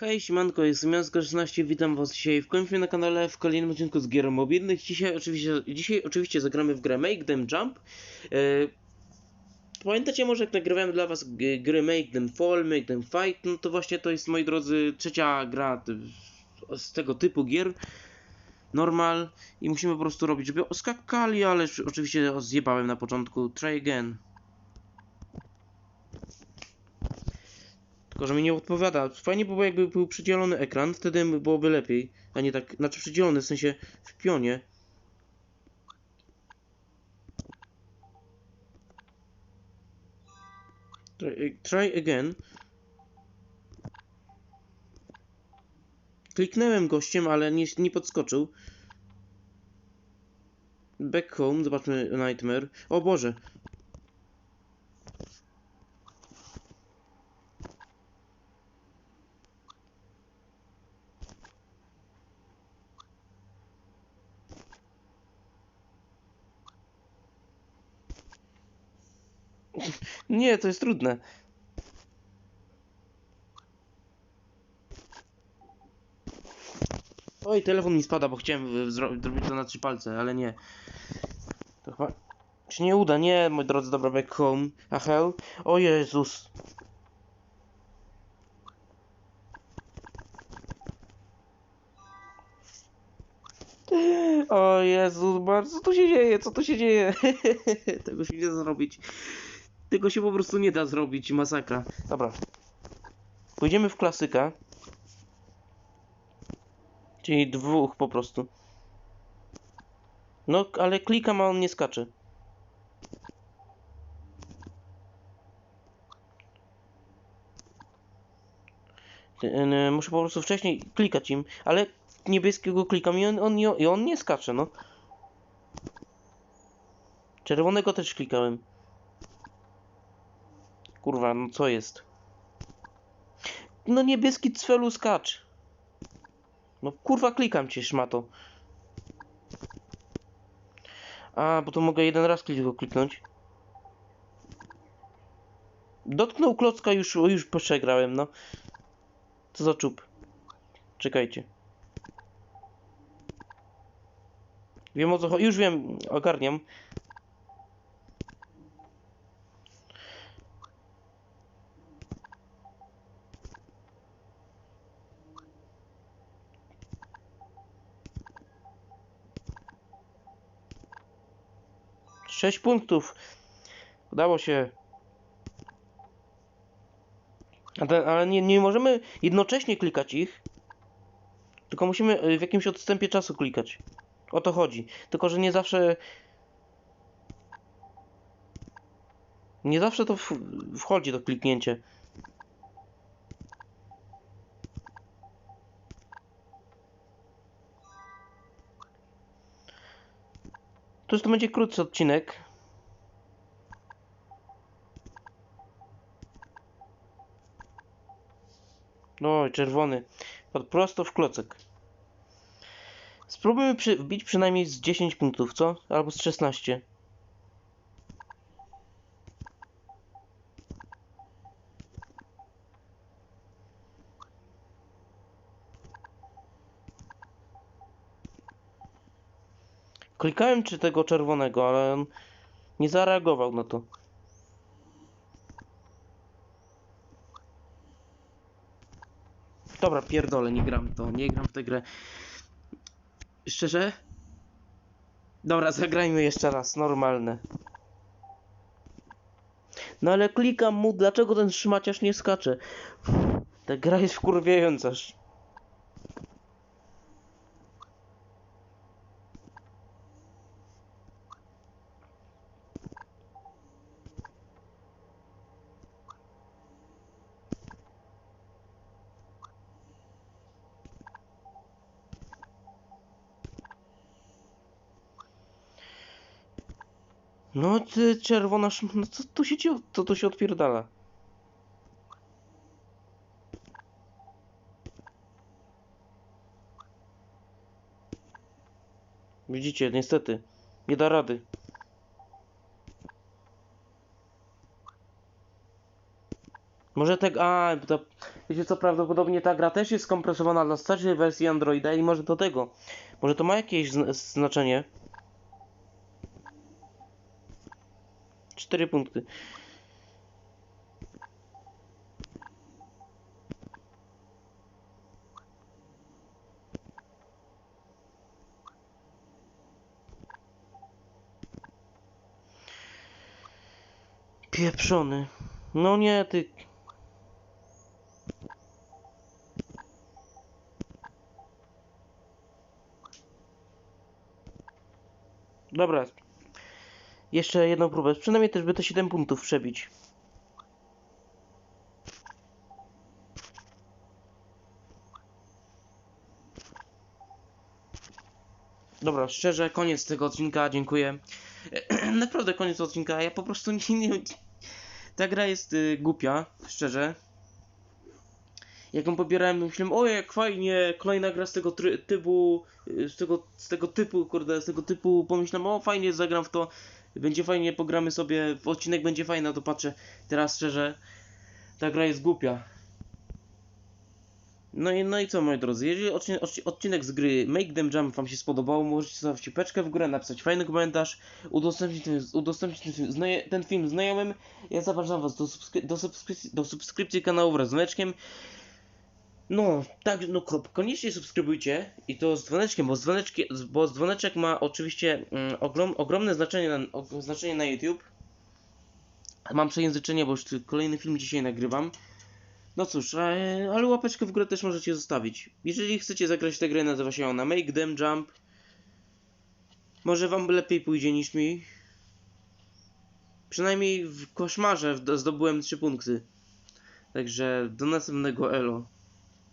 Hej, siemanko, jestem Jansko16, witam was dzisiaj w końcu na kanale w kolejnym odcinku z gier mobilnych. Dzisiaj oczywiście, dzisiaj oczywiście zagramy w grę Make Them Jump. E, pamiętacie może jak nagrywałem dla was gry Make Them Fall, Make Them Fight? No to właśnie to jest, moi drodzy, trzecia gra z tego typu gier. Normal i musimy po prostu robić, żeby oskakali, ale oczywiście zjebałem na początku. Try again. Tylko, że mi nie odpowiada. Fajnie by było, jakby był przydzielony ekran, wtedy byłoby lepiej. A nie tak, znaczy przydzielony, w sensie w pionie. Try, again. Kliknąłem gościem, ale nie, nie podskoczył. Back home, zobaczmy Nightmare. O Boże, Nie, to jest trudne. Oj, telefon mi spada, bo chciałem zro- zrobić to na trzy palce, ale nie. To chyba się nie uda, nie, moi drodzy, dobra, back home. A hell? O Jezus. O Jezus, bardzo co tu się dzieje? Co tu się dzieje? Tego się nie zrobić. Tego się po prostu nie da zrobić, masakra. Dobra. Pójdziemy w klasyka. Czyli dwóch po prostu. No, ale klikam, a on nie skacze. Y, Muszę po prostu wcześniej klikać im, ale niebieskiego klikam i on, on, i on nie skacze, no. Czerwonego też klikałem. Kurwa, no co jest? No niebieski cfelu skacz. No kurwa klikam cię, szmato. A, bo to mogę jeden raz tylko kliknąć. Dotknął klocka, już, już przegrałem, no. Co za czub. Czekajcie. Wiem o co chodzi. Już wiem, ogarniam. Sześć punktów. Udało się. Ale nie, nie możemy jednocześnie klikać ich. Tylko musimy y, w jakimś odstępie czasu klikać. O to chodzi. Tylko, że nie zawsze. Nie zawsze to wchodzi to kliknięcie. To już to będzie krótszy odcinek. No, czerwony. Padł prosto w klocek. Spróbujmy przy, wbić przynajmniej z 10 punktów, co? Albo z 16. Klikałem czy tego czerwonego, ale on nie zareagował na to. Dobra, pierdolę, nie gram to, nie gram w tę grę. Szczerze? Dobra, zagrajmy jeszcze raz, normalne. No ale klikam mu, dlaczego ten szmaciarz nie skacze? Ta gra jest wkurwiająca. No ty czerwona. No co tu się? Co tu się odpierdala? Widzicie, niestety. Nie da rady. Może tak, a, to, wiecie co, prawdopodobnie ta gra też jest skompresowana dla starszej wersji Androida i może do tego, może to ma jakieś zna znaczenie. Cztery punkty. Pieprzony. No nie, ty... Dobra. Jeszcze jedną próbę. Przynajmniej też by to 7 punktów przebić. Dobra, szczerze, koniec tego odcinka, dziękuję. Naprawdę koniec odcinka, ja po prostu nie... nie ta gra jest y, głupia, szczerze. Jak ją pobierałem, myślałem, o jak fajnie, kolejna gra z tego typu, y, z tego, z tego typu, kurde, z tego typu, pomyślałem, o fajnie, zagram w to, będzie fajnie, pogramy sobie, odcinek będzie fajny, to patrzę, teraz szczerze, ta gra jest głupia. No i, no i co moi drodzy, jeżeli odcinek, z gry Make Them Jump wam się spodobał, możecie zostawić peczkę w górę, napisać fajny komentarz, udostępnić ten, udostępnić ten, film, znaje, ten film znajomym. Ja zapraszam was do, subskry- do, subskrypcji, do subskrypcji kanału wraz z dzwoneczkiem. No, tak, no ko- koniecznie subskrybujcie i to z dzwoneczkiem, bo, dzwoneczki, bo dzwoneczek ma oczywiście mm, ogrom, ogromne znaczenie na, znaczenie na YouTube. Mam przejęzyczenie, bo już kolejny film dzisiaj nagrywam. No cóż, e, ale łapeczkę w górę też możecie zostawić. Jeżeli chcecie zagrać tę grę, nazywa się ona Make Them Jump. Może wam lepiej pójdzie niż mi. Przynajmniej w koszmarze zdobyłem 3 punkty. Także do następnego elo.